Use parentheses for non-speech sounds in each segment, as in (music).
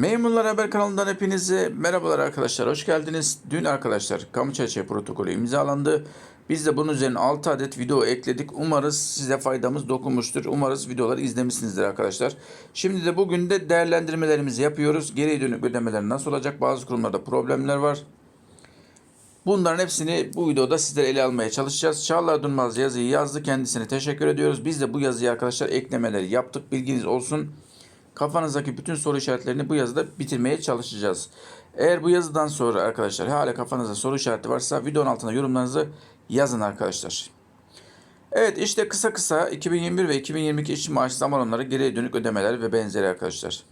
Memurlar Haber kanalından hepinize merhabalar arkadaşlar. Hoş geldiniz. Dün arkadaşlar kamu çerçeve protokolü imzalandı. Biz de bunun üzerine 6 adet video ekledik. Umarız size faydamız dokunmuştur. Umarız videoları izlemişsinizdir arkadaşlar. Şimdi de bugün de değerlendirmelerimizi yapıyoruz. Geriye dönük ödemeler nasıl olacak? Bazı kurumlarda problemler var. Bunların hepsini bu videoda sizlere ele almaya çalışacağız. Çağlar Durmaz yazıyı yazdı. Kendisine teşekkür ediyoruz. Biz de bu yazıyı arkadaşlar eklemeleri yaptık. Bilginiz olsun. Kafanızdaki bütün soru işaretlerini bu yazıda bitirmeye çalışacağız. Eğer bu yazıdan sonra arkadaşlar hala kafanızda soru işareti varsa videonun altına yorumlarınızı yazın arkadaşlar. Evet işte kısa kısa 2021 ve 2022 işçi maaş zam geriye dönük ödemeler ve benzeri arkadaşlar.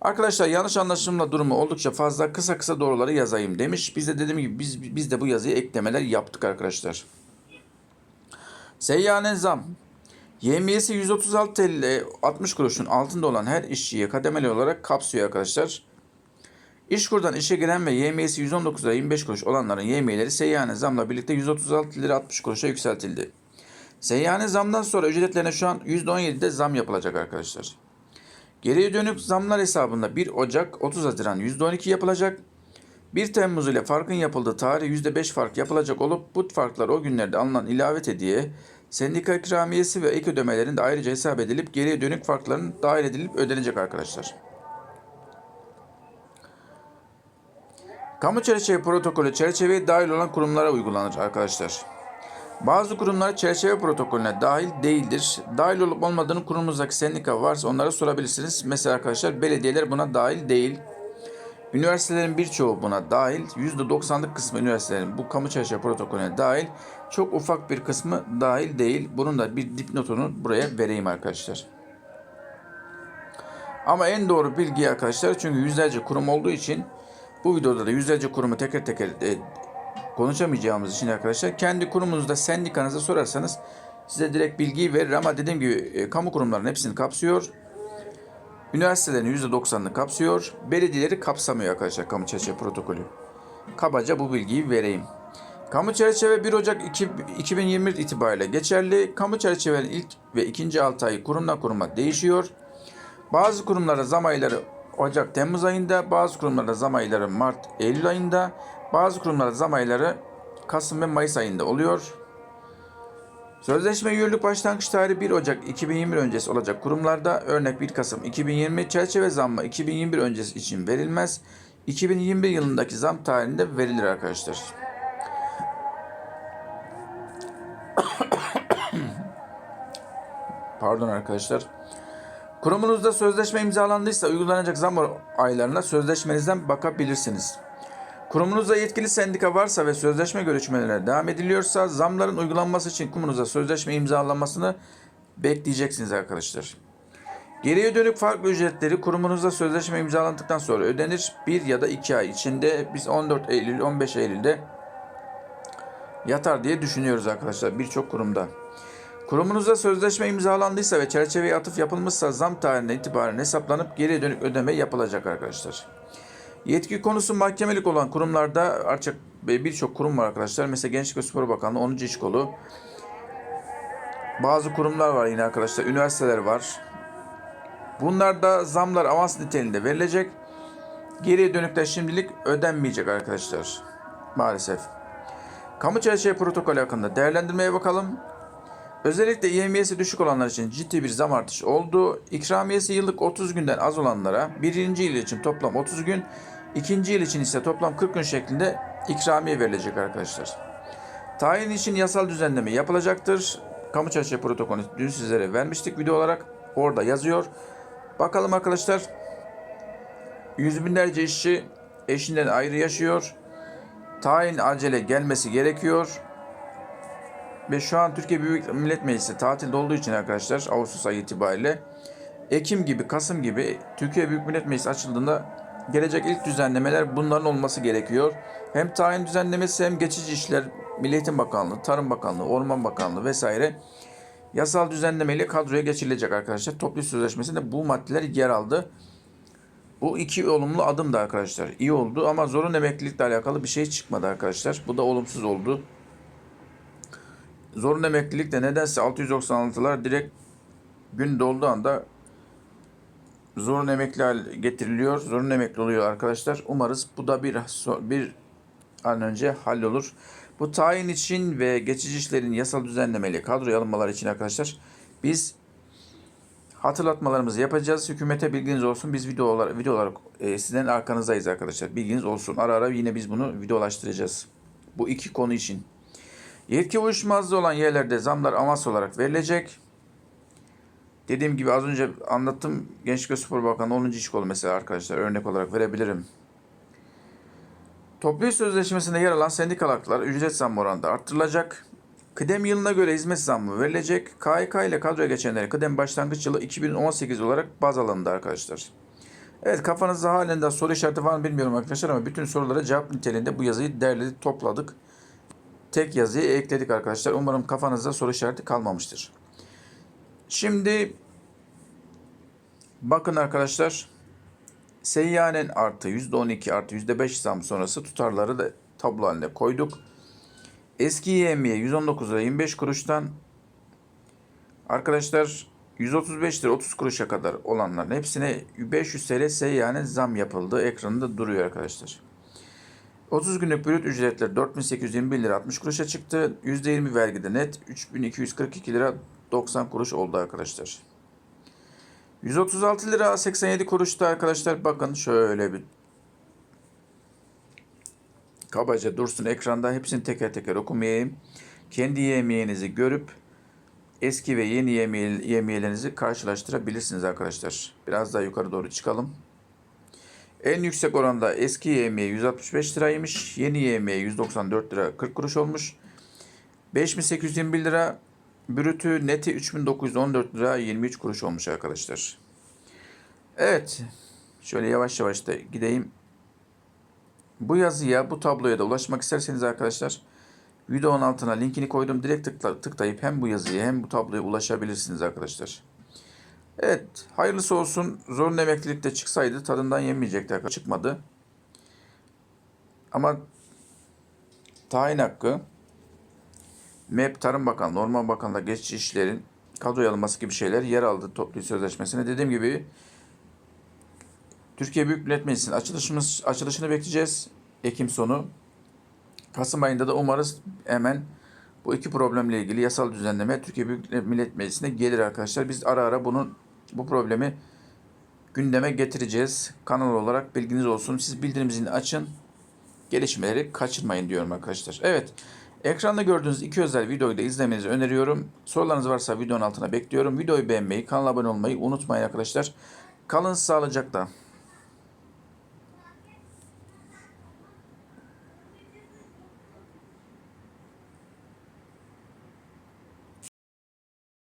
Arkadaşlar yanlış anlaşılma durumu oldukça fazla kısa kısa doğruları yazayım demiş. Biz de dediğim gibi biz, biz de bu yazıya eklemeler yaptık arkadaşlar. Seyyanen zam. YMY'si 136 TL ile 60 kuruşun altında olan her işçiye kademeli olarak kapsıyor arkadaşlar. İşkur'dan işe giren ve YMY'si 119 lira 25 kuruş olanların YMY'leri seyyane zamla birlikte 136 lira 60 kuruşa yükseltildi. Seyyane zamdan sonra ücretlerine şu an %17'de zam yapılacak arkadaşlar. Geriye dönük zamlar hesabında 1 Ocak 30 Haziran %12 yapılacak. 1 Temmuz ile farkın yapıldığı tarih %5 fark yapılacak olup bu farklar o günlerde alınan ilave hediye, sendika ikramiyesi ve ek ödemelerin de ayrıca hesap edilip geriye dönük farkların dahil edilip ödenecek arkadaşlar. Kamu çerçeve protokolü çerçeveye dahil olan kurumlara uygulanır arkadaşlar. Bazı kurumlar çerçeve protokolüne dahil değildir. Dahil olup olmadığını kurumuzdaki sendika varsa onlara sorabilirsiniz. Mesela arkadaşlar belediyeler buna dahil değil. Üniversitelerin birçoğu buna dahil. %90'lık kısmı üniversitelerin bu kamu çerçeve protokolüne dahil. Çok ufak bir kısmı dahil değil. Bunun da bir dipnotunu buraya vereyim arkadaşlar. Ama en doğru bilgi arkadaşlar çünkü yüzlerce kurum olduğu için bu videoda da yüzlerce kurumu teker teker e, konuşamayacağımız için arkadaşlar kendi kurumunuzda sendikanıza sorarsanız size direkt bilgiyi verir ama dediğim gibi e, kamu kurumlarının hepsini kapsıyor. Üniversitelerin %90'ını kapsıyor. Belediyeleri kapsamıyor arkadaşlar kamu çerçeve protokolü. Kabaca bu bilgiyi vereyim. Kamu çerçeve 1 Ocak 2021 itibariyle geçerli. Kamu çerçevenin ilk ve ikinci 6 ayı kurumdan kuruma değişiyor. Bazı kurumlara zam ayları Ocak-Temmuz ayında, bazı kurumlarda zam ayları Mart-Eylül ayında, bazı kurumlarda zam ayları Kasım ve Mayıs ayında oluyor. Sözleşme yürürlük başlangıç tarihi 1 Ocak 2021 öncesi olacak kurumlarda örnek 1 Kasım 2020 çerçeve zammı 2021 öncesi için verilmez. 2021 yılındaki zam tarihinde verilir arkadaşlar. (coughs) Pardon arkadaşlar. Kurumunuzda sözleşme imzalandıysa uygulanacak zam aylarına sözleşmenizden bakabilirsiniz. Kurumunuzda yetkili sendika varsa ve sözleşme görüşmelerine devam ediliyorsa zamların uygulanması için kurumunuzda sözleşme imzalanmasını bekleyeceksiniz arkadaşlar. Geriye dönük farklı ücretleri kurumunuzda sözleşme imzalandıktan sonra ödenir. 1 ya da 2 ay içinde biz 14 Eylül 15 Eylül'de yatar diye düşünüyoruz arkadaşlar birçok kurumda. Kurumunuzda sözleşme imzalandıysa ve çerçeveye atıf yapılmışsa zam tarihinden itibaren hesaplanıp geriye dönük ödeme yapılacak arkadaşlar. Yetki konusu mahkemelik olan kurumlarda artık birçok kurum var arkadaşlar. Mesela Gençlik ve Spor Bakanlığı 10. İş Kolu. Bazı kurumlar var yine arkadaşlar. Üniversiteler var. Bunlarda zamlar avans niteliğinde verilecek. Geriye dönükte şimdilik ödenmeyecek arkadaşlar. Maalesef. Kamu çerçeve protokolü hakkında değerlendirmeye bakalım. Özellikle YMY'si düşük olanlar için ciddi bir zam artışı oldu. İkramiyesi yıllık 30 günden az olanlara birinci yıl için toplam 30 gün, ikinci yıl için ise toplam 40 gün şeklinde ikramiye verilecek arkadaşlar. Tayin için yasal düzenleme yapılacaktır. Kamu çerçeve protokolü dün sizlere vermiştik video olarak. Orada yazıyor. Bakalım arkadaşlar. Yüz binlerce işçi eşinden ayrı yaşıyor. Tayin acele gelmesi gerekiyor. Ve şu an Türkiye Büyük Millet Meclisi tatilde olduğu için arkadaşlar Ağustos ayı itibariyle Ekim gibi, Kasım gibi Türkiye Büyük Millet Meclisi açıldığında gelecek ilk düzenlemeler bunların olması gerekiyor. Hem tayin düzenlemesi hem geçici işler Milli Bakanlığı, Tarım Bakanlığı, Orman Bakanlığı vesaire yasal düzenlemeyle kadroya geçirilecek arkadaşlar. Toplu sözleşmesinde bu maddeler yer aldı. Bu iki olumlu adım da arkadaşlar. iyi oldu ama zorun emeklilikle alakalı bir şey çıkmadı arkadaşlar. Bu da olumsuz oldu. Zorunlu emeklilik de nedense 696'lar direkt gün dolduğu anda zorunlu emekli hal getiriliyor. Zorunlu emekli oluyor arkadaşlar. Umarız bu da bir bir an önce hallolur. Bu tayin için ve geçici işlerin yasal düzenlemeli kadroya alınmaları için arkadaşlar biz hatırlatmalarımızı yapacağız. Hükümete bilginiz olsun. Biz video olarak, video olarak e, sizden arkanızdayız arkadaşlar. Bilginiz olsun. Ara ara yine biz bunu videolaştıracağız. Bu iki konu için. Yetki uyuşmazlığı olan yerlerde zamlar avans olarak verilecek. Dediğim gibi az önce anlattım. Gençlik ve Spor Bakanı 10. iş kolu mesela arkadaşlar örnek olarak verebilirim. Toplu sözleşmesinde yer alan sendikal haklar ücret zammı oranında arttırılacak. Kıdem yılına göre hizmet zammı verilecek. KYK ile kadroya geçenlerin kıdem başlangıç yılı 2018 olarak baz alındı arkadaşlar. Evet kafanızda halen de soru işareti var mı bilmiyorum arkadaşlar ama bütün sorulara cevap niteliğinde bu yazıyı derledik topladık. Tek yazıyı ekledik arkadaşlar. Umarım kafanızda soru işareti kalmamıştır. Şimdi bakın arkadaşlar seyyanen artı %12 artı %5 zam sonrası tutarları da tablo haline koyduk. Eski yemeğe 119 lira 25 kuruştan arkadaşlar 135 lira 30 kuruşa kadar olanların hepsine 500 TL seyyanen zam yapıldı. Ekranında duruyor arkadaşlar. 30 günlük brüt ücretler 4821 lira 60 kuruşa çıktı. %20 vergide net 3242 lira 90 kuruş oldu arkadaşlar. 136 lira 87 kuruşta arkadaşlar bakın şöyle bir kabaca dursun ekranda hepsini teker teker okumayayım. Kendi yemeğinizi görüp eski ve yeni yemeği, yemeğlerinizi karşılaştırabilirsiniz arkadaşlar. Biraz daha yukarı doğru çıkalım. En yüksek oranda eski yemeği 165 liraymış. Yeni yemeği 194 lira 40 kuruş olmuş. 5821 lira brütü neti 3914 lira 23 kuruş olmuş arkadaşlar. Evet. Şöyle yavaş yavaş da gideyim. Bu yazıya, bu tabloya da ulaşmak isterseniz arkadaşlar videonun altına linkini koydum. Direkt tıkla, tıklayıp hem bu yazıya hem bu tabloya ulaşabilirsiniz arkadaşlar. Evet, hayırlısı olsun. Zorunlu emeklilik de çıksaydı tadından yenmeyecekti arkadaşlar. Çıkmadı. Ama tayin hakkı MEP Tarım Bakanlığı, Orman Bakanlığı geçici işlerin kadroya alınması gibi şeyler yer aldı toplu sözleşmesine. Dediğim gibi Türkiye Büyük Millet Meclisi'nin açılışımız, açılışını bekleyeceğiz. Ekim sonu. Kasım ayında da umarız hemen bu iki problemle ilgili yasal düzenleme Türkiye Büyük Millet Meclisi'ne gelir arkadaşlar. Biz ara ara bunun bu problemi gündeme getireceğiz. Kanal olarak bilginiz olsun. Siz bildirim zilini açın. Gelişmeleri kaçırmayın diyorum arkadaşlar. Evet. Ekranda gördüğünüz iki özel videoyu da izlemenizi öneriyorum. Sorularınız varsa videonun altına bekliyorum. Videoyu beğenmeyi, kanala abone olmayı unutmayın arkadaşlar. Kalın sağlıcakla.